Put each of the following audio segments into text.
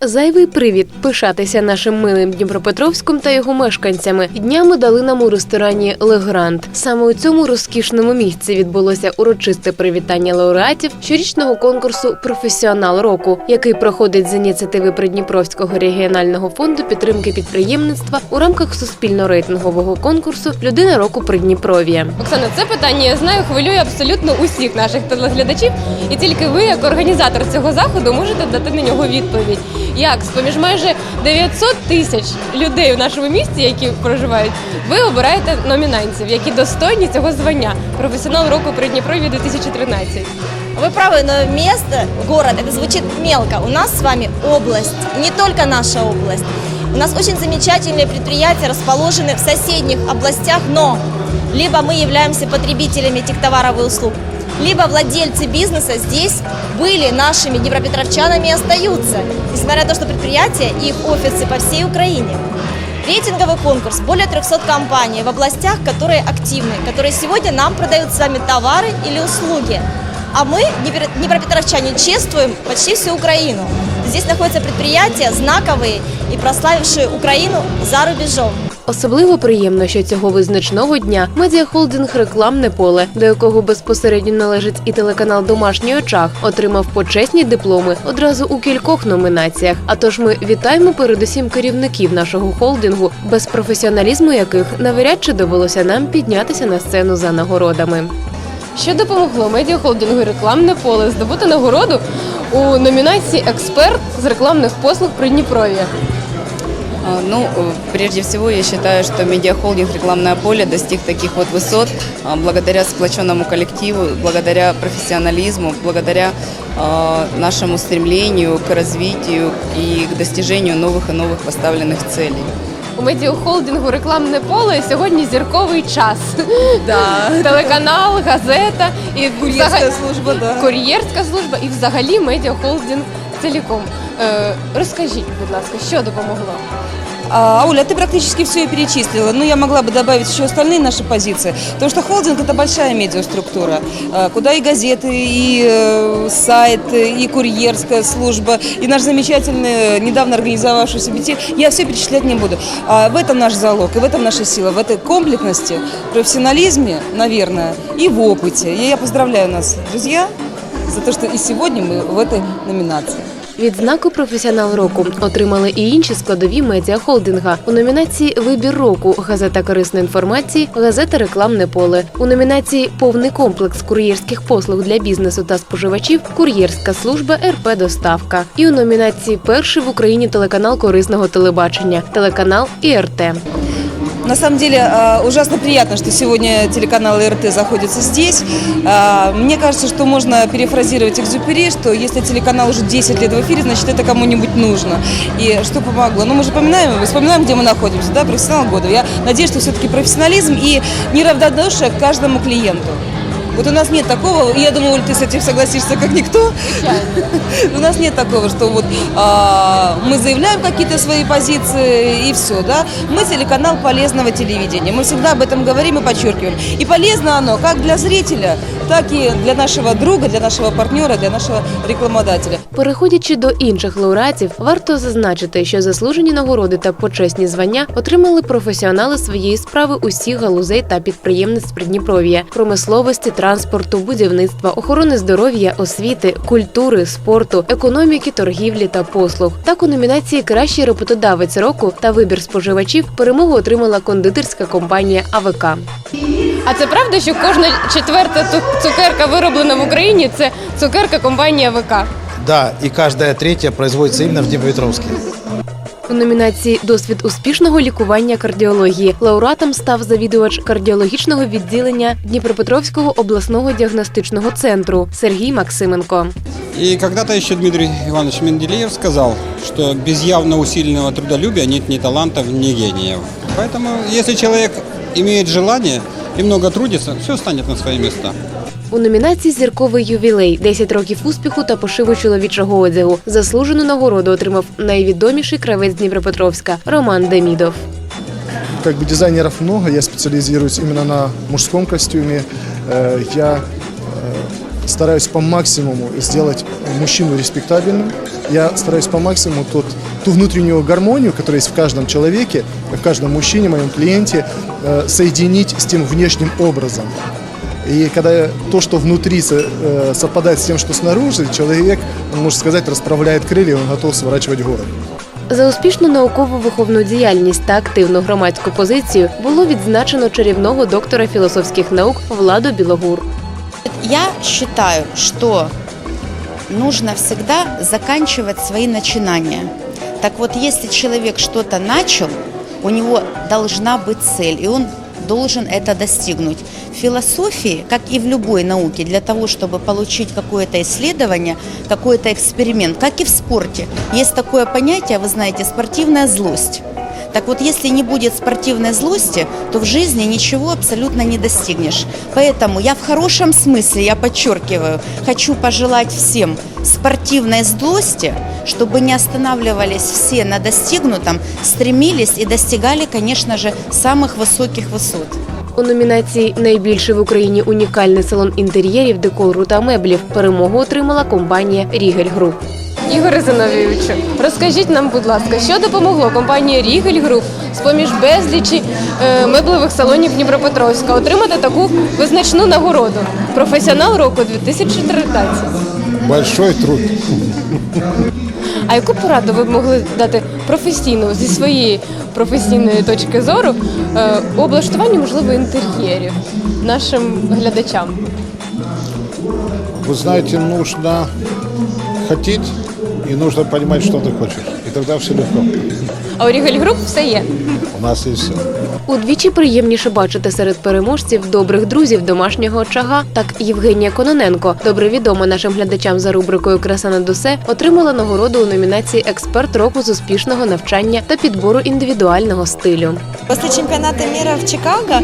Зайвий привід пишатися нашим милим Дніпропетровськом та його мешканцями. Днями дали нам у ресторані Легрант. Саме у цьому розкішному місці відбулося урочисте привітання лауреатів щорічного конкурсу Професіонал року, який проходить з ініціативи Придніпровського регіонального фонду підтримки підприємництва у рамках суспільно-рейтингового конкурсу Людина року Придніпров'я. Оксана, це питання я знаю, хвилює абсолютно усіх наших телеглядачів, і тільки ви, як організатор цього заходу, можете дати на нього відповідь. Як з поміж майже 900 тисяч людей у нашому місті, які проживають, ви обираєте номінантів, які достойні цього звання професіонал року Придніпров'я 2013. Вы правы, но место, город, это звучит мелко. У нас с вами область, и не только наша область. У нас очень замечательные предприятия расположены в соседних областях, но либо мы являемся потребителями этих товаров и услуг, либо владельцы бизнеса здесь были нашими днепропетровчанами и остаются, несмотря на то, что предприятия и их офисы по всей Украине. Рейтинговый конкурс, более 300 компаний в областях, которые активны, которые сегодня нам продают с вами товары или услуги. А мы, днепро- днепропетровчане, чествуем почти всю Украину. Здесь находятся предприятия знаковые и прославившие Украину за рубежом. Особливо приємно, що цього визначного дня медіахолдинг рекламне поле, до якого безпосередньо належить і телеканал Домашній очах, отримав почесні дипломи одразу у кількох номінаціях. А тож ми вітаємо передусім керівників нашого холдингу, без професіоналізму яких навряд чи довелося нам піднятися на сцену за нагородами. Що допомогло медіахолдингу рекламне поле здобути нагороду у номінації Експерт з рекламних послуг Придніпров'я? А, Ну, э, прежде всего, я считаю, что медиахолдинг «Рекламное поле» достиг таких вот высот а, благодаря сплоченному коллективу, благодаря профессионализму, благодаря а, нашему стремлению к развитию и к достижению новых и новых поставленных целей. У медіахолдингу рекламне поле сьогодні зірковий час. Да. Телеканал, газета і Кур'єрська взага- служба, да. кур'єрська служба і взагалі медіахолдинг ціліком. Е, розкажіть, будь ласка, що допомогло? А, Оля, ты практически все и перечислила. Но я могла бы добавить еще остальные наши позиции. Потому что холдинг – это большая медиаструктура, а, куда и газеты, и э, сайт, и курьерская служба, и наш замечательный, недавно организовавшийся метель. Я все перечислять не буду. А в этом наш залог, и в этом наша сила, в этой комплектности, профессионализме, наверное, и в опыте. И я поздравляю нас, друзья, за то, что и сегодня мы в этой номинации. Відзнаку професіонал року отримали і інші складові медіахолдинга у номінації Вибір року газета корисної інформації, газета Рекламне поле. У номінації Повний комплекс кур'єрських послуг для бізнесу та споживачів Кур'єрська служба РП Доставка. І у номінації Перший в Україні телеканал корисного телебачення, телеканал ІРТ. На самом деле э, ужасно приятно, что сегодня телеканал РТ заходится здесь. Э, Мне кажется, что можно перефразировать Экзюпери, что если телеканал уже 10 лет в эфире, значит это кому-нибудь нужно. И что помогло? Ну мы же поминаем, вспоминаем, где мы находимся, да, профессионал года. Я надеюсь, что все-таки профессионализм и неравнодушие к каждому клиенту. Вот у нас нет такого, и я думаю, Оль, ты с этим согласишься как никто. У нас нет такого, что вот а, мы заявляем какие-то свои позиции и все, да. Мы телеканал полезного телевидения. Мы всегда об этом говорим и подчеркиваем. И полезно оно как для зрителя, так и для нашего друга, для нашего партнера, для нашего рекламодателя. Переходячи до інших лауреатів, варто зазначити, що заслужені нагороди та почесні звання отримали професіонали своєї справи усіх галузей та підприємництв Придніпров'я, промисловості, транспорту, будівництва, охорони здоров'я, освіти, культури, спорту, економіки, торгівлі та послуг. Так у номінації Кращий роботодавець року та вибір споживачів перемогу отримала кондитерська компанія АВК. А це правда, що кожна четверта цукерка вироблена в Україні це цукерка компанії ВК? Да, и каждая третья производится именно в Днепропетровске. У номінації Досвід успішного лікування кардіології лауреатом став завідувач кардіологічного відділення Дніпропетровського обласного діагностичного центру Сергій Максименко. И когда-то еще Дмитрий Иванович Менделеев сказал, что без явно усиленного трудолюбия нет ни талантов, ни гениев. Поэтому, если человек имеет желание и много трудится, все станет на свои места. У номінації Зірковий ювілей 10 років успіху та пошиву чоловічого одягу. Заслужену нагороду отримав найвідоміший кравець Дніпропетровська Роман Демідов. Как бы дизайнеров много, я специализируюсь именно на мужском костюме. Э, Я э, стараюсь по максимуму сделать мужчину респектабельным. Я стараюсь по максимуму тот, ту внутреннюю гармонию, которая есть в каждом человеке, в каждом мужчине, моем клиенте, э, соединить с тем внешним образом. И когда то, что внутри со- э, совпадает с тем, что снаружи, человек, он, можно сказать, расправляет крылья, он готов сворачивать город. За успішну науково-виховну діяльність та активну громадську позицію було відзначено чарівного доктора філософських наук Владу Білогур. Я считаю, что нужно всегда заканчивать свои начинания. Так вот, если человек что-то начал, у него должна быть цель, и он должен это достигнуть. В философии, как и в любой науке, для того, чтобы получить какое-то исследование, какой-то эксперимент, как и в спорте, есть такое понятие, вы знаете, спортивная злость. Так вот, если не будет спортивной злости, то в жизни ничего абсолютно не достигнешь. Поэтому я в хорошем смысле, я подчеркиваю, хочу пожелать всем спортивной злости, чтобы не останавливались все на достигнутом, стремились и достигали, конечно же, самых высоких высот. У номінації Найбільший в Україні унікальний салон інтер'єрів, декору та меблів перемогу отримала компанія Рігель Груп. Ігоре Зиновійовичу, розкажіть нам, будь ласка, що допомогло компанії Рігель Груп з поміж безлічі е, меблевих салонів Дніпропетровська отримати таку визначну нагороду професіонал року 2013. Большой труд. А яку пораду ви б могли дати професійну зі своєї професійної точки зору е, у облаштуванні можливо інтер'єрів нашим глядачам? Вы знаете, нужно хотеть и нужно понимать, что ты хочешь. И тогда все легко. А у Рігель Груп все є. У нас есть все. Удвічі приємніше бачити серед переможців добрих друзів домашнього очага. Так Євгенія Кононенко, добре відома нашим глядачам за рубрикою Краса над усе, отримала нагороду у номінації Експерт року з успішного навчання та підбору індивідуального стилю. После чемпионата мира в Чикаго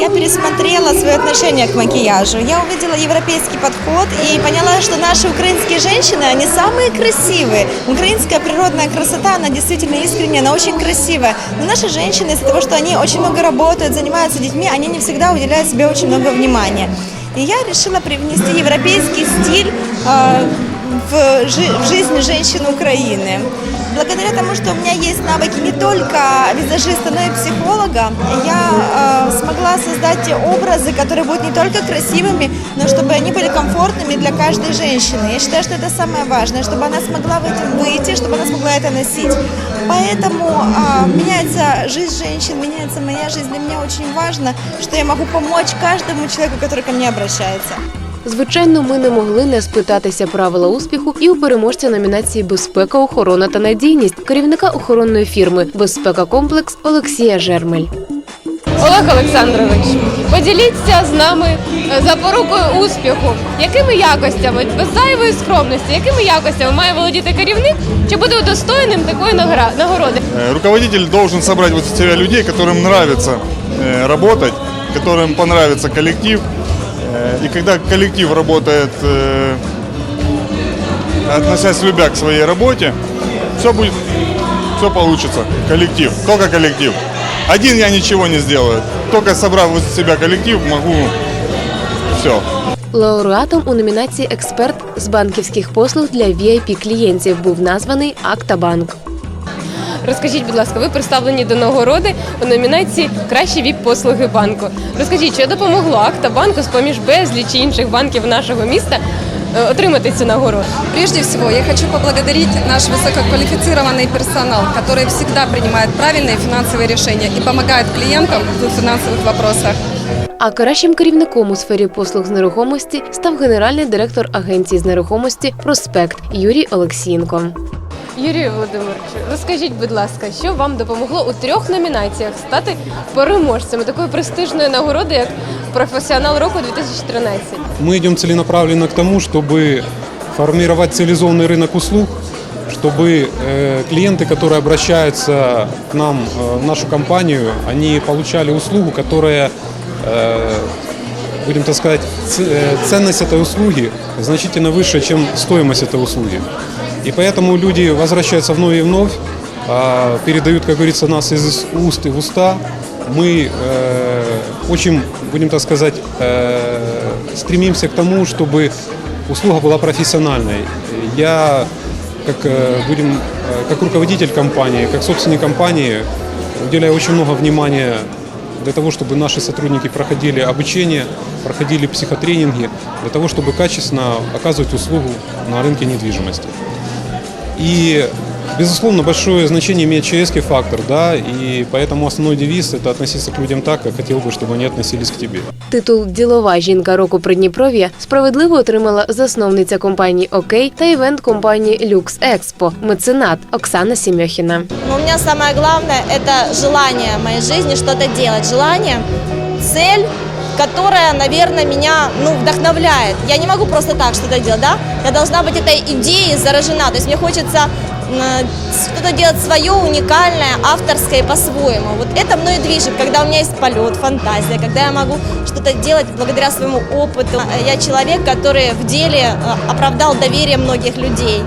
я пересмотрела свое отношение к макияжу. Я увидела европейский подход и поняла, что наши украинские женщины, они самые красивые. Украинская природная красота, она действительно искренняя, она очень красивая. Но наши женщины, из-за того, что они очень много работают, занимаются детьми, они не всегда уделяют себе очень много внимания. И я решила привнести европейский стиль э, в, жи- в жизнь женщин Украины. Благодаря тому, что у меня есть навыки не только визажиста, но и психолога, я э, смогла создать те образы, которые будут не только красивыми, но чтобы они были комфортными для каждой женщины. Я считаю, что это самое важное, чтобы она смогла в этом выйти, чтобы она смогла это носить. Поэтому э, меняется жизнь женщин, меняется моя жизнь. Для меня очень важно, что я могу помочь каждому человеку, который ко мне обращается. Звичайно, ми не могли не спитатися правила успіху і у переможця номінації Безпека, охорона та надійність керівника охоронної фірми Безпека Комплекс Олексія Жермель. Олег Олександрович, поділіться з нами е, запорукою успіху. Якими якостями, без зайвої скромності, якими якостями має володіти керівник, чи буде удостоєним такої награ- нагороди? Э, Руководитель должен собрать вот себя людей, которым нравится э, работать, которым понравится коллектив. Э, И когда коллектив работает, э, относясь любя к своей работе, все будет, все получится. Коллектив, только коллектив. Один я ничего не сделаю. Только собрав вот себя коллектив, могу все. Лауреатом у номінації Експерт з банківських послуг для vip клієнтів був названий Актабанк. Розкажіть, будь ласка, ви представлені до нагороди у номінації Кращі віп послуги банку. Розкажіть, що допомогло Акта банку з поміж безлічі інших банків нашого міста е, отримати цю нагороду? Прежде всего, я хочу поблагодарить наш высококвалифицированный персонал, который всегда принимает правильные финансовые решения и помогает клиентам в финансовых вопросах. А кращим керівником у сфері послуг з нерухомості став генеральний директор агенції з нерухомості Проспект Юрій Олексієнко. Юрію Володимировичу, розкажіть, будь ласка, що вам допомогло у трьох номінаціях стати переможцем такої престижної нагороди, як професіонал року 2013? Мы идем целенаправленно к тому, чтобы формировать цивилизованный рынок услуг, чтобы э, клиенты, которые обращаются к нам, э, в нашу компанию, они получали услугу, которая, э, будем так сказать, ц- э, ценность этой услуги значительно выше, чем стоимость этой услуги. И поэтому люди возвращаются вновь и вновь, а, передают, как говорится, нас из уст в уста. Мы э, очень, будем так сказать, э, стремимся к тому, чтобы услуга была профессиональной. Я, как, э, будем, как руководитель компании, как собственник компании, уделяю очень много внимания для того, чтобы наши сотрудники проходили обучение, проходили психотренинги, для того, чтобы качественно оказывать услугу на рынке недвижимости. И, безусловно, большое значение имеет человеческий фактор, да, и поэтому основной девиз – это относиться к людям так, как хотел бы, чтобы они относились к тебе. Титул Ділова жінка року Придніпров'я справедливо отримала засновниця компанії Окей та івент компанії Люкс Експо меценат Оксана Сімьохіна. Но у меня самое главное – это желание в моей жизни что-то делать. Желание, цель, которая, наверное, меня ну, вдохновляет. Я не могу просто так что-то делать, да? Я должна быть этой идеей заражена. То есть мне хочется что-то делать свое, уникальное, авторское по-своему. Вот это мной движет, когда у меня есть полет, фантазия, когда я могу что-то делать благодаря своему опыту. Я человек, который в деле э, оправдал доверие многих людей.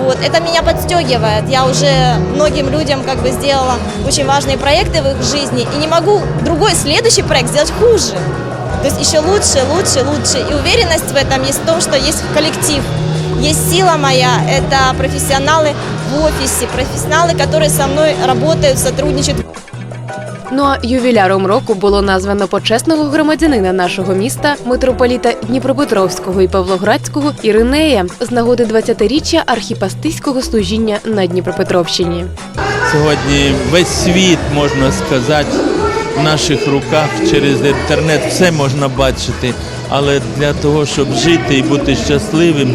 Вот. Это меня подстегивает. Я уже многим людям как бы сделала очень важные проекты в их жизни и не могу другой следующий проект сделать хуже. То есть еще лучше, лучше, лучше. И уверенность в этом есть в том, что есть коллектив. Есть сила моя, это профессионалы в офисе, профессионалы, которые со мной работают, сотрудничают. Ну а ювіляром року було названо почесного громадянина нашого міста, митрополіта Дніпропетровського і Павлоградського Іринея з нагоди 20-річчя архіпастиського служіння на Дніпропетровщині. Сьогодні весь світ, можна сказати, в наших руках через інтернет все можна бачити. Але для того, щоб жити і бути щасливим,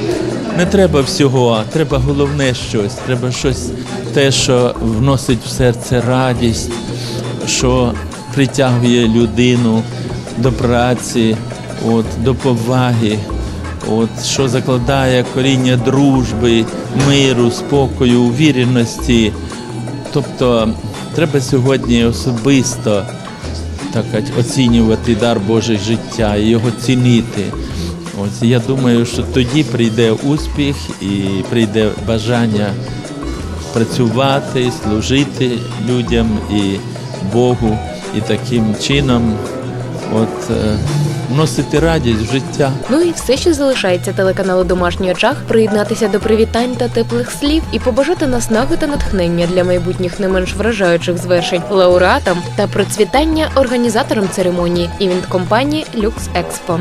не треба всього, а треба головне щось. Треба щось те, що вносить в серце радість, що притягує людину до праці, от, до поваги, от, що закладає коріння дружби, миру, спокою, увіреності. Тобто треба сьогодні особисто так оцінювати дар Божий життя і його цінити. Ось я думаю, що тоді прийде успіх і прийде бажання працювати, служити людям і Богу, і таким чином от, е, вносити радість в життя. Ну і все, що залишається телеканалу Домашній очах, приєднатися до привітань та теплих слів і побажати наснаги та натхнення для майбутніх не менш вражаючих звершень лауреатам та процвітання організаторам церемонії івент компанії Люкс Експо.